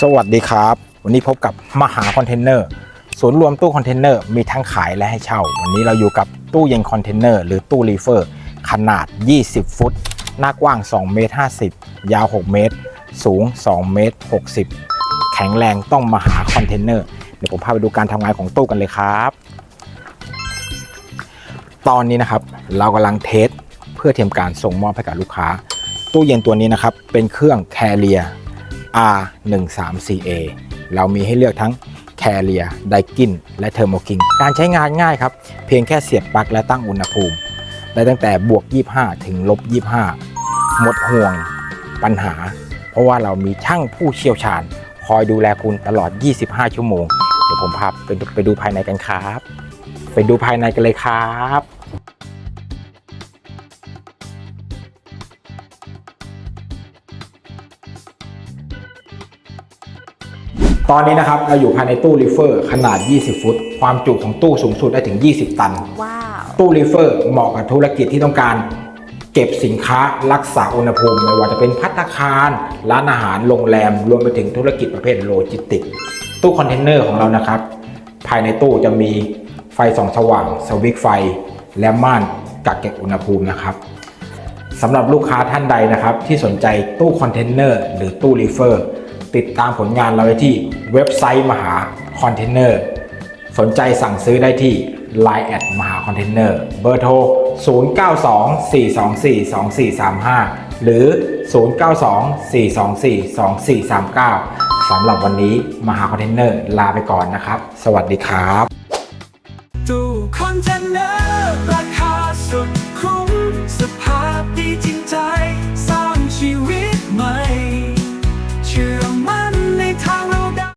สวัสดีครับ วันนี้พบกับมหาคอนเทนเนอร์ศูนย์รวมตู้คอนเทนเนอร์มีทั้งขายและให้เช่า วันนี้เราอยู่กับตู้เย็นคอนเทนเนอร์หรือตู้รีเฟอร์ ขนาด 20 ฟุต หน้ากว้าง2เมตร50 ยาว 6 เมตร สูง2เมตร60 แข็งแรงต้องมหาคอนเทนเนอร์เดี๋ยวผมพาไปดูการทำงานของตู้กันเลยครับ ตอนนี้นะครับเรากำลังเทสเพื่อเตรียมการส่งมอบให้กับลูกค้า ตู้เย็นตัวนี้นะครับเป็นเครื่อง Carrier R134A เรามีให้เลือกทั้ง Carrier Daikin และ Thermo King การใช้งานง่ายครับ เพียงแค่เสียบปลั๊กและตั้งอุณหภูมิ ได้ตั้งแต่บวก 25 ถึงลบ 25 หมดห่วงปัญหา เพราะว่าเรามีช่างผู้เชี่ยวชาญ คอยดูแลคุณตลอด 25 ชั่วโมง เดี๋ยวผมพาไปดูไปดูภายในกันครับ ไปดูภายในกันเลยครับ ตอนนี้นะครับเราอยู่ภายในตู้รีเฟอร์ขนาด 20 ฟุต ความจุของตู้สูงสุดได้ถึง 20 ตัน ว้าว ตู้รีเฟอร์เหมาะกับธุรกิจที่ต้องการ เก็บสินค้ารักษาอุณหภูมิไม่ว่าจะเป็นพัตตาคาร ร้านอาหารโรงแรม รวมไปถึงธุรกิจประเภทโลจิสติกส์ตู้คอนเทนเนอร์ของเรานะครับ ภายในตู้จะมีไฟส่องสว่าง สวิตช์ไฟ และม่านกักเก็บอุณหภูมินะครับสำหรับลูกค้าท่านใดนะครับที่สนใจตู้คอนเทนเนอร์หรือตู้รีเฟอร์ ติดตามผลงานเราได้ที่เว็บไซต์มหาคอนเทนเนอร์ สนใจสั่งซื้อได้ที่ Line แอดมหาคอนเทนเนอร์ เบอร์โทร 0924242435 หรือ 0924242439 สำหรับวันนี้มหาคอนเทนเนอร์ลาไปก่อนนะครับ สวัสดีครับ ตู้คอนเท